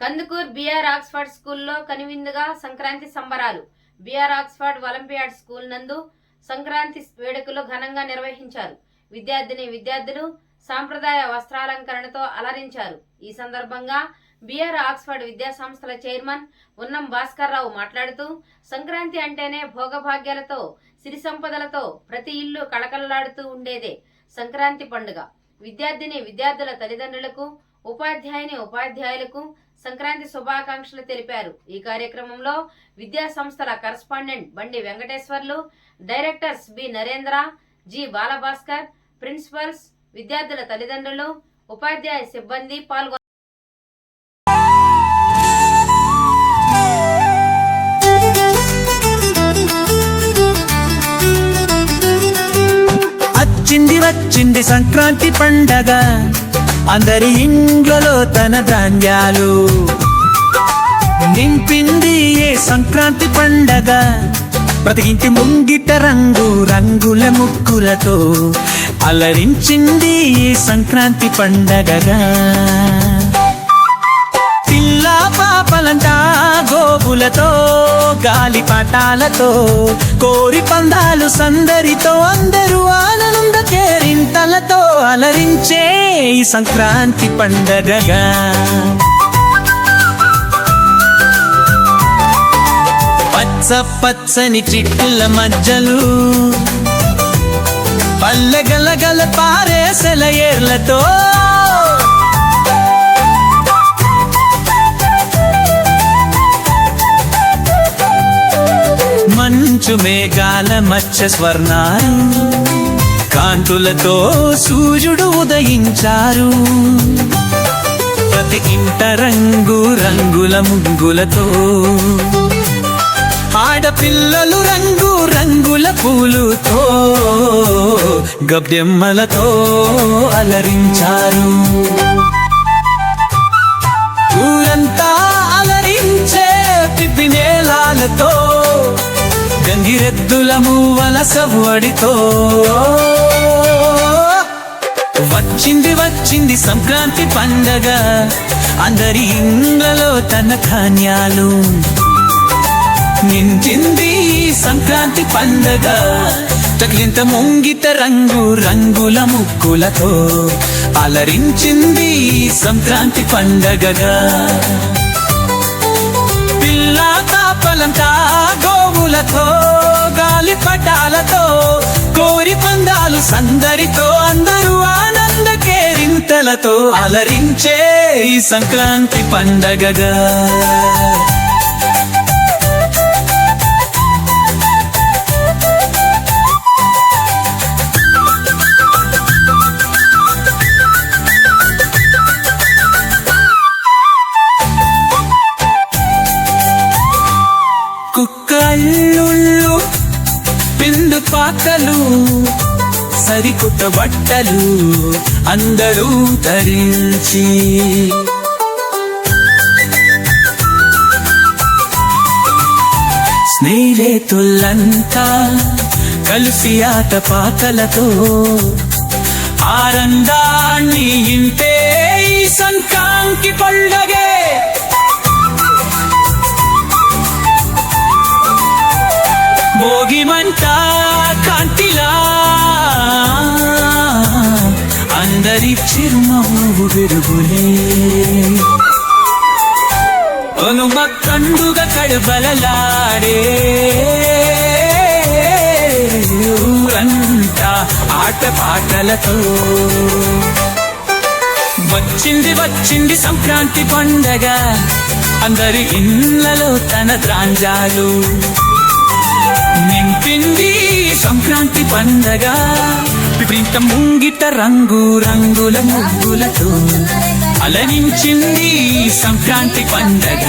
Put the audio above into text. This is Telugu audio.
కందుకూర్ బిఆర్ ఆక్స్ఫర్డ్ స్కూల్లో కనువిందుగా సంక్రాంతి సంబరాలు. బిఆర్ ఆక్స్ఫర్డ్ ఒలింపియాడ్ స్కూల్ నందు సంక్రాంతి వేడుకలు ఘనంగా నిర్వహించారు. విద్యార్థిని విద్యార్థులు సాంప్రదాయ వస్త్రాలంకరణతో అలరించారు. ఈ సందర్భంగా బిఆర్ ఆక్స్ఫర్డ్ విద్యా సంస్థల చైర్మన్ ఉన్నం భాస్కర్రావు మాట్లాడుతూ సంక్రాంతి అంటేనే భోగభాగ్యాలతో సిరి సంపదలతో ప్రతి ఇల్లు కళకళలాడుతూ ఉండేదే సంక్రాంతి పండుగ. విద్యార్థిని విద్యార్థుల తల్లిదండ్రులకు ఉపాధ్యాయుని ఉపాధ్యాయులకు సంక్రాంతి శుభాకాంక్షలు తెలిపారు. ఈ కార్యక్రమంలో విద్యా సంస్థల correspondent Bandi Venkateswarlu directors B Narendra G Balabhaskar principals విద్యార్థుల తల్లిదండ్రులు ఉపాధ్యాయ సిబ్బంది పాల్గొన్నారు వచ్చింది వచ్చింది సంక్రాంతి పండగ. అందరి ఇండ్లలో తన ధాన్యాలు. నింపింది ఏ సంక్రాంతి పండగ? ప్రతి ఇంటి ముంగిట రంగు రంగుల ముక్కులతో అలరించింది ఈ సంక్రాంతి పండగగా. పిల్లా పాపలంటా గోపులతో గాలి పాటాలతో కోరి పందాలు సందరితో అందరూ ఆనందకే అలరించే ఈ సంక్రాంతి పండగగా. పచ్చ పచ్చని చిట్టుల మధ్యలు పల్లగలగల పారే సెలయేర్లతో మంచు మేఘాల మచ్చ స్వర్ణాలు కాంతులతో సూర్యుడు ఉదయించారు. ప్రతి ఇంట రంగు రంగుల ముగ్గులతో ఆడపిల్లలు రంగు రంగుల పూలుతో గబ్బెమ్మలతో అలరించారు. ఊరంతా ఎద్దులము వలస వడితో వచ్చింది వచ్చింది సంక్రాంతి పండగ అందరి ఇండ్లలో తన ధాన్యాలు. నించింది సంక్రాంతి పండగ తగిలింత ముంగిత రంగు రంగుల ముక్కులతో అలరించింది సంక్రాంతి పండగగా. పిల్లా తాపలంతా గోవులతో సందరితో అందరూ ఆనంద కేరింతలతో అలరించే ఈ సంక్రాంతి పండగగా. కుక్కల్లుళ్ళు పిండు పాకలు సరికొత్త బట్టలు అందరూ ధరించి. స్నేహితులంతా కలిసి ఆట పాటలతో ఆనందాన్ని ఇంతే ఈ సంక్రాంతి పండగే. భోగిమంతా అందరి చిరునవ్వు వెలుగులే హనుమ కండుగ కడుబలలాడే. ఊరంతా ఆట పాటలతో. వచ్చింది వచ్చింది సంక్రాంతి పండగ. అందరి ఇళ్ళలో తన ద్రాంజాలు నింపింది సంక్రాంతి పండగ. విపరీత ముంగిట రంగు రంగుల ముగ్గులతో అలరించింది సంక్రాంతి పండగ.